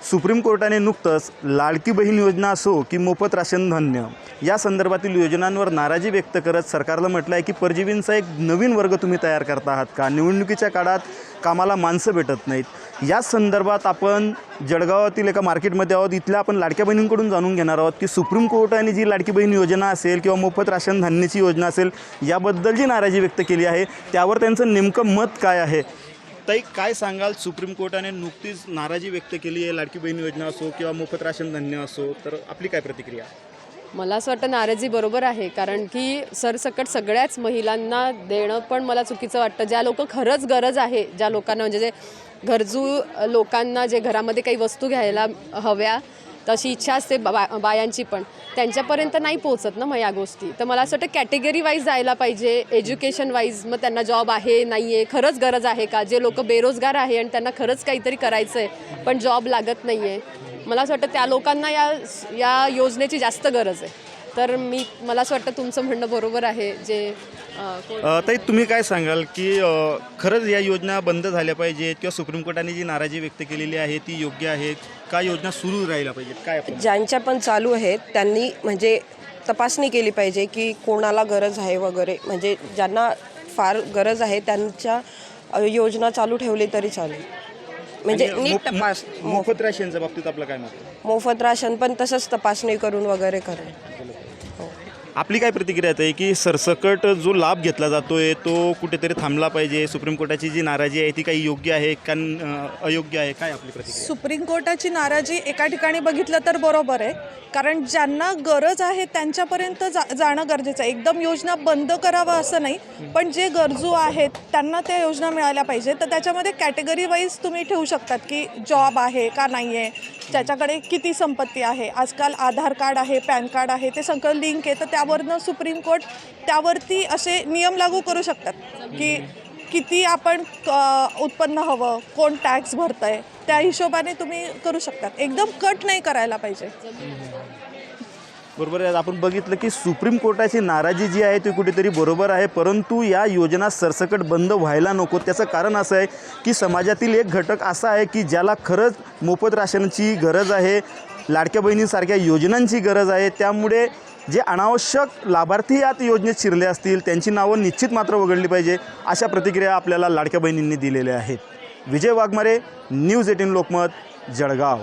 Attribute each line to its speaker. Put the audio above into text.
Speaker 1: Supreme कोर्टाने नुकतंच लाडकी बहीण योजना असो की मोफत राशन धान्य या संदर्भातील योजनांवर नाराजी व्यक्त करत सरकारला म्हटलं आहे की परजीवींचा एक नवीन वर्ग तुम्ही तयार करता आहात का? निवडणुकीच्या काळात कामाला माणसं भेटत नाहीत. या संदर्भात आपण जळगावातील एका मार्केटमध्ये आहोत. इथल्या आपण लाडक्या बहिणींकडून जाणून घेणार आहोत की सुप्रीम कोर्टाने जी लाडकी बहीण योजना असेल किंवा मोफत राशन धान्याची योजना असेल याबद्दल जी नाराजी व्यक्त केली आहे त्यावर त्यांचं नेमकं मत काय आहे? ताई काय सांगाल? सुप्रीम कोर्टाने नुकतीच नाराजी व्यक्त केली आहे. लाडकी बहीण योजना असो किंवा मोफत राशन धान्य असो तर आपली काय प्रतिक्रिया?
Speaker 2: मला असं वाटतं नाराजी बरोबर आहे कारण की सरसकट सगळ्याच महिलांना देणं पण मला चुकीचं वाटतं. ज्या लोक खरंच गरज आहे ज्या लोकांना म्हणजे जे गरजू लोकांना जे घरामध्ये काही वस्तू घ्यायला हव्या तशी इच्छा असते बा बायांची पण. त्यांच्यापर्यंत नाही पोहोचत ना मग या गोष्टी. तर मला असं वाटतं कॅटेगरी वाईज जायला पाहिजे एज्युकेशन वाईज मग त्यांना जॉब आहे नाही आहे खरंच गरज आहे का? जे लोक बेरोजगार आहे आणि त्यांना खरंच काहीतरी करायचं आहे पण जॉब लागत नाही आहे मला असं वाटतं त्या लोकांना या या योजनेची जास्त गरज आहे. तर मी मला असं वाटतं तुमचं म्हणणं बरोबर आहे जे अं,
Speaker 1: ताई तुम्ही काय सांगाल की अ, खरंच या योजना बंद झाल्या पाहिजेत किंवा सुप्रीम कोर्टाने जी नाराजी व्यक्त केलेली आहे ती योग्य आहे? का योजना सुरू राहिल्या पाहिजेत? काय आपण
Speaker 3: ज्यांच्या पण चालू आहेत त्यांनी म्हणजे तपासणी केली पाहिजे की कोणाला गरज आहे वगैरे. म्हणजे ज्यांना फार गरज आहे त्यांच्या अ, योजना चालू ठेवली तरी चालेल. म्हणजे
Speaker 1: आणि
Speaker 3: नीट
Speaker 1: मोफ-
Speaker 3: तपास
Speaker 1: मोफत राशनच्या बाबतीत आपलं काय मत आहे?
Speaker 3: मोफत राशन पण तसंच तपासणी करून वगैरे करेल.
Speaker 1: आपली काय प्रतिक्रिया आहे की सरसकट जो लाभ घेतला जातो आहे तो कुठेतरी थांबला पाहिजे. सुप्रीम कोर्टाची जी नाराजी आहे ती काही योग्य आहे का अयोग्य आहे? काय आपली प्रतिक्रिया?
Speaker 4: सुप्रीम कोर्टाची नाराजी एका ठिकाणी बघितलं तर बरोबर आहे. कारण ज्यांना गरज आहे त्यांच्यापर्यंत जा जाणं गरजेचं आहे. एकदम योजना बंद करावं असं नाही पण जे गरजू आहेत त्यांना त्या योजना मिळाल्या पाहिजे तर त्याच्यामध्ये कॅटेगरी वाईज तुम्ही ठेवू शकतात की जॉब आहे का नाही आहे ज्याच्याकडे किती संपत्ती आहे? आजकाल आधार कार्ड आहे पॅन कार्ड आहे ते सगळं लिंक आहे. तर त्या त्यावरनं सुप्रीम कोर्ट त्यावरती असे नियम लागू करू शकतात की किती आपण क- उत्पन्न हवं कोण टॅक्स भरतंय त्या हिशोबाने तुम्ही करू शकतात. एकदम कट नाही करायला पाहिजे.
Speaker 1: बरोबर आहे. आपण बघितलं की सुप्रीम कोर्टाची नाराजी जी आहे ती कुठेतरी बरोबर आहे परंतु या योजना सरसकट बंद व्हायला नको. त्याचं कारण असं आहे की समाजातील एक घटक असा आहे की ज्याला खरंच मोफत राशनची गरज आहे लाडक्या बहिणीसारख्या योजनांची गरज आहे. त्यामुळे जे अनावश्यक लाभार्थी यात योजनेत शिरले असतील त्यांची नावं निश्चित मात्र वगळली पाहिजे अशा प्रतिक्रिया आपल्याला लाडक्या बहिणींनी दिलेल्या आहेत. Vijay Waghmare news eighteen Lokmat Jalgaon.